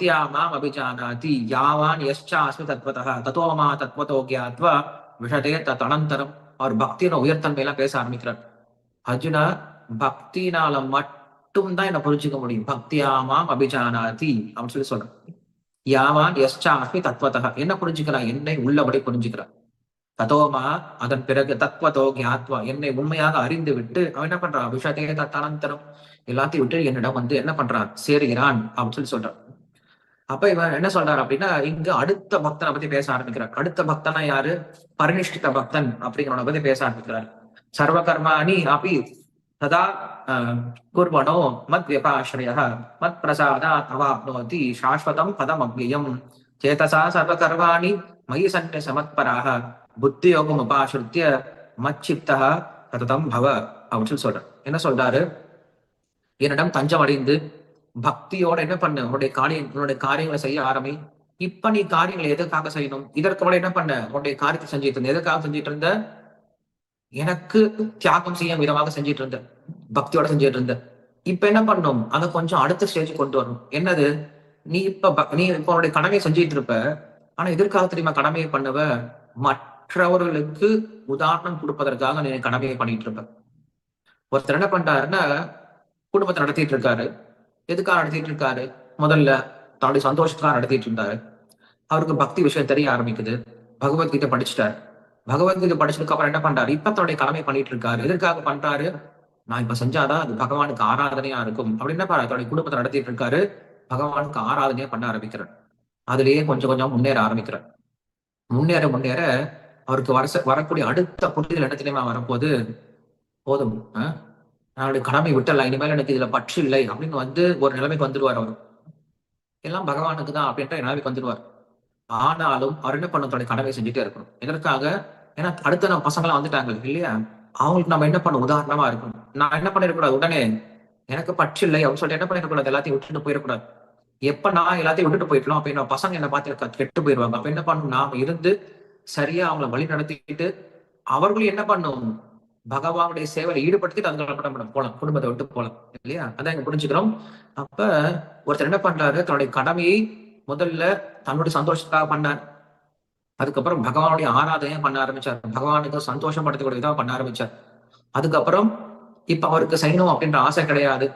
பக்தியா மாம் அபிஜானாதி யாவான் யஷ்சாஸ்மி தத்வதா தத்தோ தத்வதோ கியாத்வா விஷதே தத் அனந்தரம் அவர் பக்தியோட உயர்த்தன்மையெல்லாம் பேச ஆரம்பிக்கிறார் அர்ஜுனா பக்தினால மட்டும் தான் என்ன புரிஞ்சுக்க முடியும் பக்தியா மாம் அபிஜானாதி அப்படின்னு சொல்லி சொல்றேன் யாவான் யஷ்சாஸ்மி தத்வதா என்ன புரிஞ்சுக்கிறான் என்னை உள்ளபடி புரிஞ்சுக்கிறான் ததோமா அதன் பிறகு தத்வதோ கியாத்வா என்னை உண்மையாக அறிந்து விட்டு அவன் என்ன பண்றான் விஷதே தத் அனந்தரம் எல்லாத்தையும் விட்டு என்னிடம் வந்து என்ன பண்றான்? சேருகிறான் அப்படின்னு சொல்லி சொல்றான் அப்ப இவன் என்ன சொல்றாரு அப்படின்னா இங்க அடுத்த பக்தனை பத்தி பேச ஆரம்பிக்கிறார். அடுத்த பக்தனா யாரு? பரிநிஷ்டித பக்தன் அப்படிங்கிறவனை பத்தி பேச ஆரம்பிக்கிறார். சர்வ கர்மாணி அப்படி ததா குர்வனோ மத் வியபாஸ்ரய மத் பிரசாதா அவாப்னோதி சாஸ்வதம் பதம் அவ்வியம் சேதசா சர்வ கர்மாணி மயி சன்ய சமத்பராக புத்தி யோகம் உபாசிருத்திய மச்சித்தா சததம் பவ அப்படின்னு சொல்லி சொல்றார். என்ன சொல்றாரு? என்னிடம் தஞ்சம் அடைந்து பக்தியோட என்ன பண்ண? உன்னுடைய காரியம் உன்னுடைய காரியங்களை செய்ய ஆரம்பி. இப்ப நீ காரியங்களை எதற்காக செய்யணும்? இதற்கு மேல என்ன பண்ண? உன்னுடைய காரியத்தை செஞ்சுட்டு இருந்த. எதுக்காக செஞ்சிட்டு இருந்த? எனக்கு தியாகம் செய்யும் விதமாக செஞ்சிட்டு இருந்த. பக்தியோட செஞ்சிட்டு இருந்த. இப்ப என்ன பண்ணும்? அதை கொஞ்சம் அடுத்த ஸ்டேஜ் கொண்டு வரணும். என்னது? நீ இப்ப நீ இப்ப உன்னுடைய கடமையை செஞ்சிட்டு இருப்ப. ஆனா எதற்காக தெரியுமா கடமையை பண்ணுவ? மற்றவர்களுக்கு உதாரணம் கொடுப்பதற்காக நீ கடமையை பண்ணிட்டு இருப்ப. ஒருத்தர் என்ன பண்றாருன்னா குடும்பத்தை நடத்திட்டு இருக்காரு. எதுக்காக நடத்திட்டு இருக்காரு முதல்ல தன்னுடைய சந்தோஷத்துக்காக நடத்திட்டு இருந்தாரு அவருக்கு பக்தி விஷயம் தெரிய ஆரம்பிக்குது. பகவத்கீதை படிச்சுட்டாரு. பகவத்கீதை படிச்சதுக்கு அப்புறம் என்ன பண்றாரு? இப்ப தன்னுடைய கடமை பண்ணிட்டு இருக்காரு எதற்காக பண்றாரு? நான் இப்ப செஞ்சாதான் அது பகவானுக்கு ஆராதனையா இருக்கும். அப்படின்னு என்ன பாரு தன்னுடைய குடும்பத்தை நடத்திட்டு இருக்காரு பகவானுக்கு ஆராதனையா பண்ண ஆரம்பிக்கிறார். அதுலயே கொஞ்சம் கொஞ்சம் முன்னேற ஆரம்பிக்கிறார். முன்னேற முன்னேற அவருக்கு வரச வரக்கூடிய அடுத்த புரிதல் என்ன தெரியுமா வரப்போது போதும் நான் கடமை விட்டல இனிமேல் எனக்கு இதுல பற்று இல்லை அப்படின்னு வந்து ஒரு நிலைமைக்கு வந்துடுவார் அவர். எல்லாம் பகவானுக்கு தான் அப்படின்ற நிலைமைக்கு வந்துடுவார். ஆனாலும் அவர் என்ன பண்ண தன்னுடைய கடமை செஞ்சுட்டே இருக்கணும். எதற்காக? ஏன்னா அடுத்த நம்ம பசங்களாம் வந்துட்டாங்க இல்லையா? அவங்களுக்கு நம்ம என்ன பண்ண உதாரணமா இருக்கணும். நான் என்ன பண்ணிடக்கூடாது? உடனே எனக்கு பற்று இல்லை அப்படின்னு சொல்லிட்டு என்ன பண்ணிடக்கூடாது? எல்லாத்தையும் விட்டுட்டு போயிடக்கூடாது. எப்ப நான் எல்லாத்தையும் விட்டுட்டு போயிட்டோம் அப்படின்னா பசங்க என்ன பார்த்து கெட்டு போயிடுவாங்க. அப்ப என்ன பண்ணணும்? நாம இருந்து சரியா அவங்கள வழி நடத்திட்டு அவர்களும் என்ன பண்ணும் பகவானுடைய சேவையில ஈடுபடுத்திட்டு அதுங்களை பண்ண போகலாம் குடும்பத்தை விட்டு போகலாம் இல்லையா? அதான் இங்க புரிஞ்சுக்கிறோம். அப்ப ஒருத்தர் என்ன பண்றாரு? தன்னுடைய கடமையை முதல்ல தன்னுடைய சந்தோஷத்துக்காக பண்ணார். அதுக்கப்புறம் பகவானுடைய ஆராதனையை பண்ண ஆரம்பிச்சார். பகவானுக்கு சந்தோஷப்படுத்தக்கூடிய விதமா பண்ண ஆரம்பிச்சார். அதுக்கப்புறம் இப்ப அவருக்கு செய்யணும் அப்படின்ற ஆசை கிடையாது.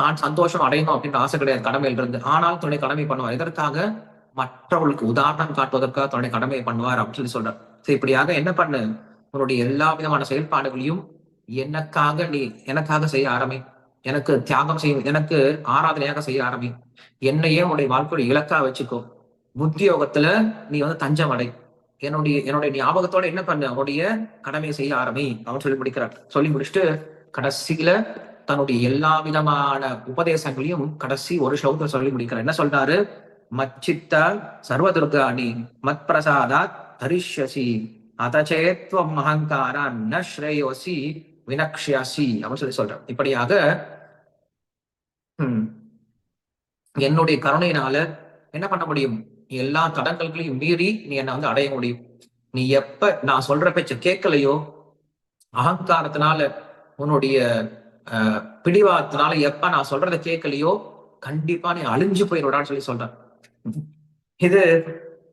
தான் சந்தோஷம் அடையணும் அப்படின்ற ஆசை கிடையாது கடமையில இருந்து. ஆனால் தன்னுடைய கடமை பண்ணுவார். இதற்காக மற்றவர்களுக்கு உதாரணம் காட்டுவதற்காக தன்னுடைய கடமையை பண்ணுவார் அப்படின்னு சொல்லி சொல்றார். சரி இப்படியாக என்ன பண்ணு? உன்னுடைய எல்லா விதமான செயல்பாடுகளையும் எனக்காக நீ எனக்காக செய்ய ஆரம்பி. எனக்கு தியாகம் செய்யும் எனக்கு ஆராதனையாக செய்ய ஆரம்பி. என்னையே உன்னுடைய வாழ்க்கையோட இலக்கா வச்சுக்கோ. புத்தியோகத்துல நீ வந்து தஞ்சம் அடை. என்னுடைய என்னுடைய ஞாபகத்தோட என்ன பண்ண? அவனுடைய கடமையை செய்ய ஆரம்பி. அவன் சொல்லி முடிக்கிறார் சொல்லி முடிச்சுட்டு கடைசியில தன்னுடைய எல்லா விதமான உபதேசங்களையும் கடைசி ஒரு ஸ்லோகத்தை சொல்லி முடிக்கிறார் என்ன சொல்றாரு? மச்சித்த சர்வதுர்காணி மத் பிரசாதா தரிஷசி அதச்சேத்வம் அகங்காரான் ந ஸ்ரேயோசி வினக்ஷியாசி அப்படின்னு சொல்லி சொல்றேன் இப்படியாக என்னுடைய கருணையினால என்ன பண்ண முடியும்? எல்லா தடங்கல்களையும் மீறி நீ என்ன வந்து அடைய முடியும். நீ எப்ப நான் சொல்ற பேச்ச கேட்கலையோ அகங்காரத்தினால உன்னுடைய அஹ், பிடிவாதத்தினால எப்ப நான் சொல்றதை கேட்கலையோ கண்டிப்பா நீ அழிஞ்சு போயிடுவான்னு சொல்லி சொல்றேன் இது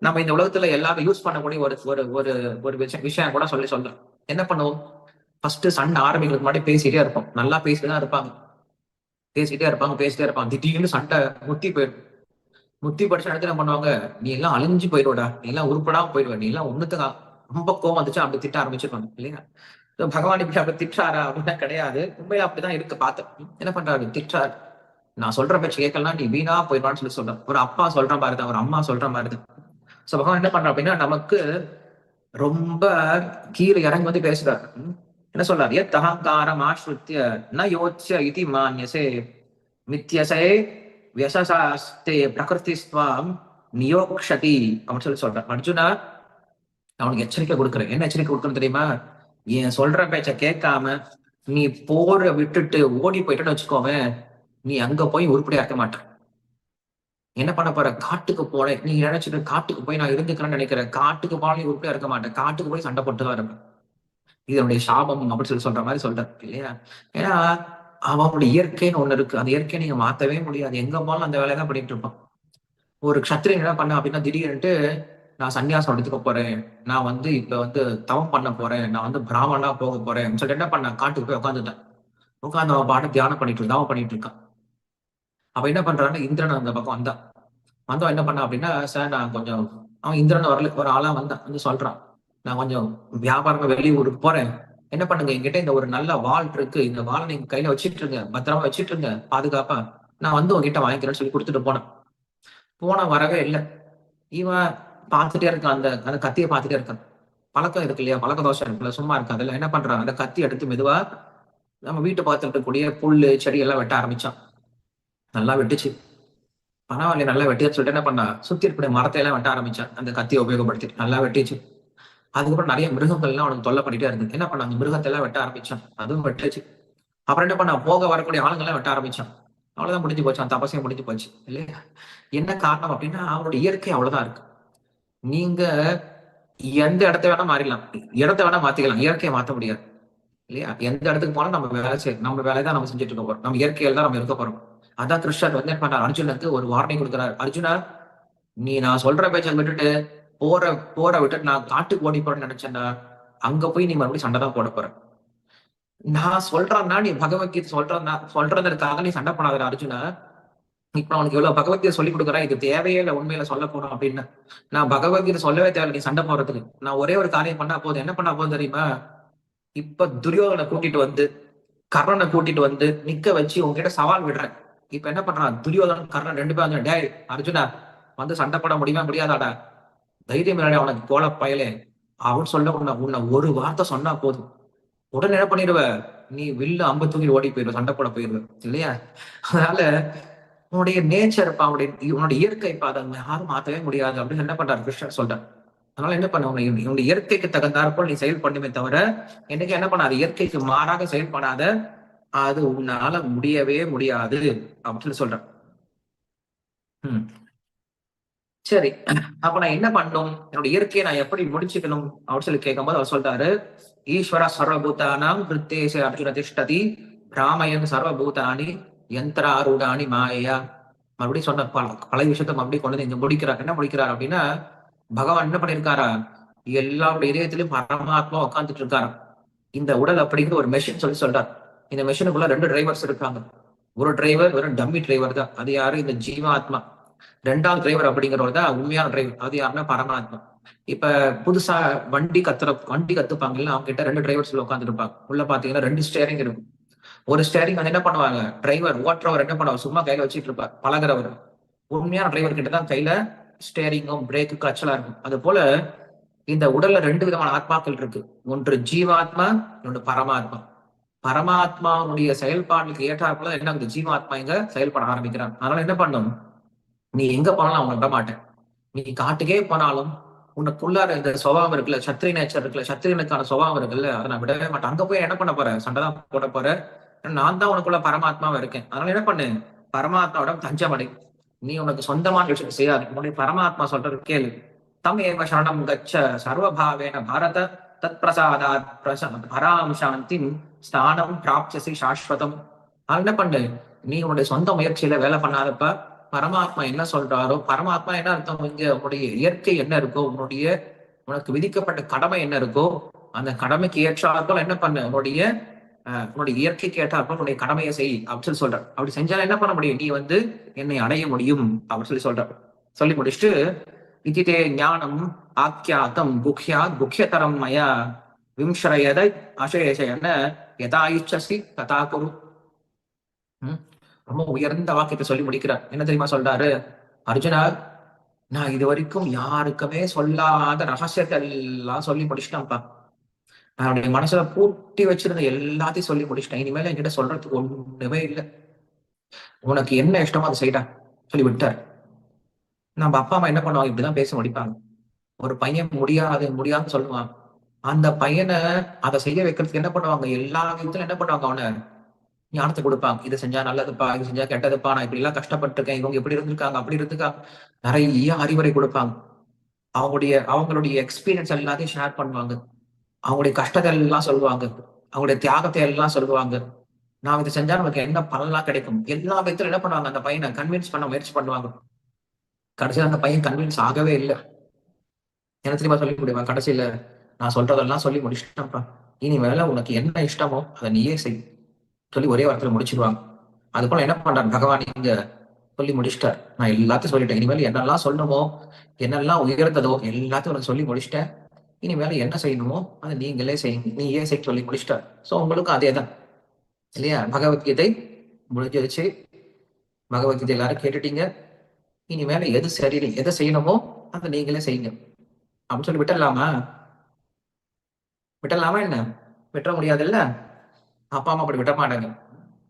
நம்ம இந்த உலகத்துல எல்லாரும் யூஸ் பண்ணக்கூடிய ஒரு ஒரு ஒரு ஒரு விஷயம் விஷயம் கூட சொல்லி சொல்றேன் என்ன பண்ணுவோம்? ஃபர்ஸ்ட் சண்டை ஆரம்பிக்கிறதுக்கு முன்னாடி பேசிட்டே இருப்போம். நல்லா பேசிட்டு தான் இருப்பாங்க. பேசிட்டே இருப்பாங்க பேசிட்டே இருப்பாங்க. திடீர்னு சண்டை முத்தி போயிடும். முத்தி படிச்ச இடத்துல என்ன பண்ணுவாங்க? நீ எல்லாம் அழிஞ்சு போயிடுவடா. நீ எல்லாம் உருப்படாம போயிடுவ. நீ எல்லாம் ஒண்ணுத்துக்கு. ரொம்ப கோவம் வந்துச்சு அப்படி திட்ட ஆரம்பிச்சிருப்பாங்க இல்லையா? பகவான் இப்படி அப்படி திட்டாரா? அப்படின்னா கிடையாது. உண்மையில அப்படிதான் இருக்கு. பார்த்தேன் என்ன பண்றாரு? திட்டார் நான் சொல்ற பேச்சு கேட்கலாம் நீ வீணா போயிடுவான்னு சொல்லி சொல்றேன் ஒரு அப்பா சொல்ற மாதிரி தான் ஒரு அம்மா சொல்ற மாதிரி தான் சோ பகவான் என்ன பண்றான் அப்படின்னா நமக்கு ரொம்ப கீழே இறங்கி வந்து பேசுறாரு. என்ன சொல்றாரு? எத் அகங்காரம் ஆஸ்ருத்திய ந யோச்சிய இதி மான்யசே மித்யசே வியசசாஸ்தே பிரகிருதிஸ்வாம் நியோக்ஷதி அப்படின்னு சொல்லி சொல்றான் அர்ஜுனா அவனுக்கு எச்சரிக்கை கொடுக்குறேன். என்ன எச்சரிக்கை கொடுக்குறேன் தெரியுமா? என் சொல்ற பேச்ச கேட்காம நீ போற விட்டுட்டு ஓடி போயிட்டேன்னு வச்சுக்கோவேன். நீ அங்க போய் உருப்படியா இருக்க என்ன பண்ண போற? காட்டுக்கு போறேன் நீ நினைச்சிட்டு காட்டுக்கு போய் நான் இருந்துக்கிறேன்னு நினைக்கிறேன். காட்டுக்கு போனா உருப்படியா இருக்க மாட்டேன் காட்டுக்கு போய் சண்டை போட்டு தான் இருப்பேன். இது என்னுடைய சாபம் அப்படின்னு சொல்லி சொல்ற மாதிரி சொல்றேன் இல்லையா? ஏன்னா அவனுடைய இயற்கைன்னு ஒண்ணு இருக்கு. அந்த இயற்கையை நீங்க மாத்தவே முடியாது. எங்க போனாலும் அந்த வேலையை தான் பண்ணிட்டு இருப்பான். ஒரு க்ஷத்திரியன் என்ன பண்ண அப்படின்னா திடீர்னுட்டு நான் சன்னியாசம் எடுத்துக்க போறேன். நான் வந்து இப்ப வந்து தவம் பண்ண போறேன். நான் வந்து பிராமணா போக போறேன். சொல்லிட்டு என்ன பண்ண காட்டுக்கு போய் உட்காந்துட்டேன் உட்காந்து அவன் பாட்டு தியானம் பண்ணிட்டு அவன் பண்ணிட்டு இருக்கான். அப்ப என்ன பண்றாங்க இந்திரன் அந்த பக்கம் வந்தான். வந்தவன் என்ன பண்ணா அப்படின்னா சார் நான் கொஞ்சம் அவன் இந்திரன் வரல ஒரு ஆளா வந்தான் வந்து சொல்றான். நான் கொஞ்சம் வியாபாரமா வெளியூருக்கு போறேன். என்ன பண்ணுங்க என்கிட்ட இந்த ஒரு நல்ல வால் இருக்கு. இந்த வால் நீங்க கையில வச்சிட்டு இருங்க பத்திரமா வச்சிட்டு இருங்க பாதுகாப்பா. நான் வந்து உங்ககிட்ட வாங்கிக்கிறேன்னு சொல்லி கொடுத்துட்டு போனேன். போன வரவே இல்லை. இவன் பார்த்துட்டே இருக்கான் அந்த அந்த கத்தியை பார்த்துட்டே இருக்கான். பழக்கம் இருக்கு இல்லையா? பழக்க தோஷம் இருக்குல்ல சும்மா இருக்கு அதில் என்ன பண்றான்? அந்த கத்தி எடுத்து மெதுவா நம்ம வீட்டு பார்த்துட்டு கூடிய புல்லு செடி எல்லாம் வெட்ட ஆரம்பிச்சான். நல்லா வெட்டுச்சு. பரவாயில்ல நல்லா வெட்டியா சொல்லிட்டு என்ன பண்ணா சுத்தி இருக்கக்கூடிய மரத்தை எல்லாம் வெட்ட ஆரம்பிச்சான் அந்த கத்தியை உபயோகப்படுத்தி நல்லா வெட்டிச்சு. அதுக்கப்புறம் நிறைய மிருகங்கள்லாம் அவனுக்கு தொல்லை பண்ணிட்டே இருந்தது. என்ன பண்ண அந்த மிருகத்தை எல்லாம் வெட்ட ஆரம்பிச்சான். அதுவும் வெட்டுச்சு. அப்புறம் என்ன பண்ண போக வரக்கூடிய ஆளுங்கெல்லாம் வெட்ட ஆரம்பிச்சான். அவ்வளவுதான் முடிஞ்சு போச்சு. அந்த தபசியம் முடிஞ்சு போச்சு. இல்லையா? என்ன காரணம் அப்படின்னா அவனுடைய இயற்கை அவ்வளவுதான் இருக்கு. நீங்க எந்த இடத்த வேணா மாறிடலாம். இடத்த வேணா மாத்திக்கலாம். இயற்கையை மாத்த முடியாது. இல்லையா? எந்த இடத்துக்கு போனா நம்ம வேலை செய்யணும் நம்ம வேலையை தான் நம்ம செஞ்சுட்டு இருக்க போறோம். நம்ம இயற்கையில தான் நம்ம இருக்க போறோம். அதான் கிருஷ்ணர் வந்து என்ன பண்ணார் அர்ஜுனுக்கு ஒரு வார்னிங் கொடுக்குறாரு. அர்ஜுனா நீ நான் சொல்ற பேச்சை விட்டுட்டு போற போற விட்டுட்டு நான் காட்டுக்கு ஓடி போறேன்னு நினைச்சேன்னா அங்க போய் நீ மறுபடியும் சண்டை தான் போட போற. நான் சொல்றேன்னா நீ பகவத்கீதை சொல்றா சொல்றதற்காக நீ சண்டை பண்ணாத அர்ஜுனா. இப்ப அவனுக்கு எவ்வளவு பகவத்கீதை சொல்லி கொடுக்குறேன் இது தேவையே இல்லை உண்மையில சொல்ல போறோம் அப்படின்னு. நான் பகவத்கீதை சொல்லவே தேவை நீ சண்டை போறதுக்கு நான் ஒரே ஒரு காரியம் பண்ணா போதும். என்ன பண்ணா போதும் தெரியுமா? இப்ப துரியோதனை கூட்டிட்டு வந்து கர்ணனை கூட்டிட்டு வந்து நிக்க வச்சு உங்ககிட்ட சவால் விடுறேன். இப்ப என்ன பண்றான்? துரியோதனன் கர்ணன் ரெண்டு பேரும் டே அர்ஜுனா வந்து சண்டை போட முடியுமா முடியாதாடா? தைரியம் இல்லடா உனக்கு போல பயலே. அவன் சொல்ல உன்னை உன்னை ஒரு வார்த்தை சொன்னா போதும். உடனே என்ன பண்ணிடுவ? நீ வில்லு அம்பு தூக்கி ஓடி போயிடுவ சண்டை போட போயிடுவ இல்லையா? அதனால உன்னுடைய நேச்சர் இப்ப அவனுடைய உன்னோட இயற்கை அதை யாரும் மாத்தவே முடியாது அப்படின்னு என்ன பண்றாரு கிருஷ்ணர் சொல்றாரு. அதனால என்ன பண்ண உன்னுடைய இயற்கைக்கு தகுந்தாற்போல் நீ செயல்பண்ணுமே தவிர என்னைக்கு என்ன பண்ணாது? இயற்கைக்கு மாறாக செயல்படாத அது உன்னால முடியவே முடியாது அப்படின்னு சொல்றேன். உம் சரி. அப்ப நான் என்ன பண்ணும் என்னோட இயற்கையை நான் எப்படி முடிச்சுக்கணும்? அப்படின்னு சொல்லி கேட்கும்போது அவர் சொல்றாரு ஈஸ்வர சர்வபூதானாம் கிருத்தேச அர்ஜுன திஷ்டதி ராமயன் சர்வபூதானி யந்திராரூடானி மாயா மறுபடியும் சொன்ன பல பழைய விஷயத்த மறுபடியும் கொண்டு வந்து இங்க முடிக்கிறார். என்ன முடிக்கிறார் அப்படின்னா பகவான் என்ன பண்ணிருக்காரா எல்லாருடைய இதயத்திலும் பரமாத்மா உட்காந்துட்டு இருக்காரு இந்த உடல் அப்படிங்கிற ஒரு மெஷின் சொல்லி சொல்றாரு. இந்த மெஷினுக்குள்ள ரெண்டு டிரைவர்ஸ் இருக்காங்க. ஒரு டிரைவர் வெறும் டம்மி டிரைவர் தான். அது யாரு? இந்த ஜீவாத்மா. ரெண்டாவது டிரைவர் அப்படிங்கிறவர் தான் உண்மையான டிரைவர் அது யாருன்னா பரமாத்மா. இப்ப புதுசா வண்டி கத்துற வண்டி கத்துப்பாங்கல்ல அவங்க கிட்ட ரெண்டு டிரைவர்ஸ் உட்காந்துருப்பாங்க உள்ள பாத்தீங்கன்னா ரெண்டு ஸ்டேரிங் இருக்கும். ஒரு ஸ்டேரிங் வந்து என்ன பண்ணுவாங்க? டிரைவர் ஓட்டுறவர் என்ன பண்ணுவாங்க? சும்மா கையில வச்சுட்டு இருப்பார். பழகிறவர். உண்மையான டிரைவர் கிட்ட தான் கையில ஸ்டேரிங்கும் பிரேக்கு கச்சலா இருக்கும். அது போல இந்த உடல்ல ரெண்டு விதமான ஆத்மாக்கள் இருக்கு. ஒன்று ஜீவாத்மா இன்னொன்று பரமாத்மா. பரமாத்மாவுடைய செயல்பாடுக்கு ஏற்றாப்புல என்ன அந்த ஜீவாத்மா இங்க செயல்பட ஆரம்பிக்கிறான். அதனால என்ன பண்ணும்? நீ எங்க போனாலும் அவனை விட மாட்டேன். நீ காட்டுக்கே போனாலும் உனக்குள்ளார இந்த சுபாவம் இருக்குல்ல சத்திரி நேச்சர் இருக்குல்ல சத்திரியனுக்கான சுபாவம் இருக்குல்ல அதை நான் விடவே மாட்டேன். அங்க போய் என்ன பண்ண போறேன் சண்டை தான் போட போற. நான் தான் உனக்குள்ள பரமாத்மாவா இருக்கேன். அதனால என்ன பண்ணு? பரமாத்மாவிடம் தஞ்சமடை நீ உனக்கு சொந்தமான விஷயம் செய்யாது. உன்னுடைய பரமாத்மா சொல்றது கேளு. தம் ஏவ சரணம் கச்ச சர்வபாவேன பாரத. தத் பிரசாதாத் பராம் சாந்தி ஸ்தானம் பிராப்சசி சாஸ்வதம் என்ன பண்ணு நீ உன்னுடைய சொந்த முயற்சியில வேலை பண்ணாதப்ப பரமாத்மா என்ன சொல்றாரோ பரமாத்மா என்ன அர்த்தம் இங்க? உன்னுடைய இயற்கை என்ன இருக்கோ உன்னுடைய உனக்கு விதிக்கப்பட்ட கடமை என்ன இருக்கோ அந்த கடமைக்கு ஏற்றாற்போல் என்ன பண்ணு? உன்னுடைய உன்னுடைய இயற்கைக்கு ஏற்றாற்போல் உன்னுடைய கடமையை செய் அப்படின்னு சொல்லி சொல்ற அப்படி செஞ்சாலும் என்ன பண்ண முடியும்? நீ வந்து என்னை அடைய முடியும் அப்படின்னு சொல்லி சொல்ற சொல்லி முடிச்சுட்டு இதிதே ஞானம் ஆக்கியாத்தம் குக்யாத் புக்கியதரம் மயா விம்சரயத அசேஷயன எதா இச்சசி ததா குரு ரொம்ப உயர்ந்த வாக்கியத்தை சொல்லி முடிக்கிறார். என்ன தெரியுமா சொல்றாரு? அர்ஜுனா நான் இது வரைக்கும் யாருக்குமே சொல்லாத ரகசியத்தை எல்லாம் சொல்லி முடிச்சிட்டேன்ப்பா. நான் மனசுல பூட்டி வச்சிருந்த எல்லாத்தையும் சொல்லி முடிச்சிட்டேன். இனிமேல என்கிட்ட சொல்றதுக்கு ஒண்ணுமே இல்லை. உனக்கு என்ன இஷ்டமோ அதை செய்யடா சொல்லி விட்டார். நம்ம அப்பா அம்மா என்ன பண்ணுவாங்க? இப்படிதான் பேச முடிப்பாங்க. ஒரு பையன் முடியாது முடியாதுன்னு சொல்லுவான். அந்த பையனை அதை செய்ய வைக்கிறதுக்கு என்ன பண்ணுவாங்க? எல்லா விதத்துல என்ன பண்ணுவாங்க அவனை? ஞானத்தை கொடுப்பாங்க. இதை செஞ்சா நல்லதுப்பா இது செஞ்சா கெட்டதுப்பா நான் இப்படி எல்லாம் கஷ்டப்பட்டிருக்கேன். இவங்க இப்படி இருந்திருக்காங்க அப்படி இருந்துக்காங்க நிறைய அறிவுரை கொடுப்பாங்க. அவங்களுடைய அவங்களுடைய எக்ஸ்பீரியன்ஸ் எல்லாத்தையும் ஷேர் பண்ணுவாங்க. அவங்களுடைய கஷ்டத்தை எல்லாம் சொல்லுவாங்க. அவங்களுடைய தியாகத்தை எல்லாம் சொல்லுவாங்க. நான் இதை செஞ்சா நமக்கு என்ன பலன்லாம் கிடைக்கும்? எல்லா விதத்துல என்ன பண்ணுவாங்க? அந்த பையனை கன்வின்ஸ் பண்ண முயற்சி பண்ணுவாங்க. கடைசியில் அந்த பையன் கன்வின்ஸ் ஆகவே இல்லை. என்ன தெரியுமா சொல்லி முடியுமா கடைசியில நான் சொல்றதெல்லாம் சொல்லி முடிச்சிட்டேன்ப்பா. வேலை உனக்கு என்ன இஷ்டமோ அதை நீயே செய். சொல்லி ஒரே வாரத்துல முடிச்சிருவாங்க. அது போல என்ன பண்றார்? பகவான் இங்க சொல்லி முடிச்சிட்டார். நான் எல்லாத்தையும் சொல்லிட்டேன். இனிமேல் என்னெல்லாம் சொல்லணுமோ என்னெல்லாம் உயர்ந்ததோ எல்லாத்தையும் உனக்கு சொல்லி முடிச்சிட்டேன். இனிமேல என்ன செய்யணுமோ அதை நீங்களே செய்யுங்க நீயே செய்ய சொல்லி முடிச்சிட்டார். ஸோ உங்களுக்கும் அதே தான் இல்லையா பகவத்கீதை முடிஞ்சிருச்சு. பகவத்கீதை எல்லாரும் கேட்டுட்டீங்க. இனிமேல எது சரி எதை செய்யணுமோ அதை நீங்களே செய்யுங்க. அப்படின்னு சொல்லி விட்டுடலாமா? விட்டலாமா என்ன? விட்டுற முடியாதுல்ல? அப்பா அம்மா அப்படி விட மாட்டாங்க.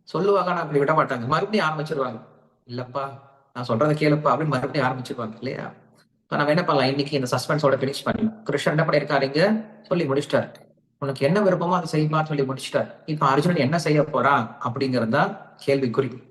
சொல்லுவாங்க நான் அப்படி விட மாட்டாங்க. மறுபடியும் ஆரம்பிச்சிருவாங்க. இல்லப்பா நான் சொல்றதை கேளுப்பா அப்படின்னு மறுபடியும் ஆரம்பிச்சிருவாங்க இல்லையா? இப்ப நம்ம என்ன பண்ணலாம்? இன்னைக்கு இந்த சஸ்பென்ஸோட பினிஷ் பண்ணலாம். கிருஷ்ணன் என்ன பண்ணிருக்காருங்க சொல்லி முடிச்சிட்டாரு. உனக்கு என்ன விருப்பமோ அதை செய்யுமான்னு சொல்லி முடிச்சிட்டார். இப்ப அர்ஜுனன் என்ன செய்ய போறான் அப்படிங்கறது கேள்விக்குறி.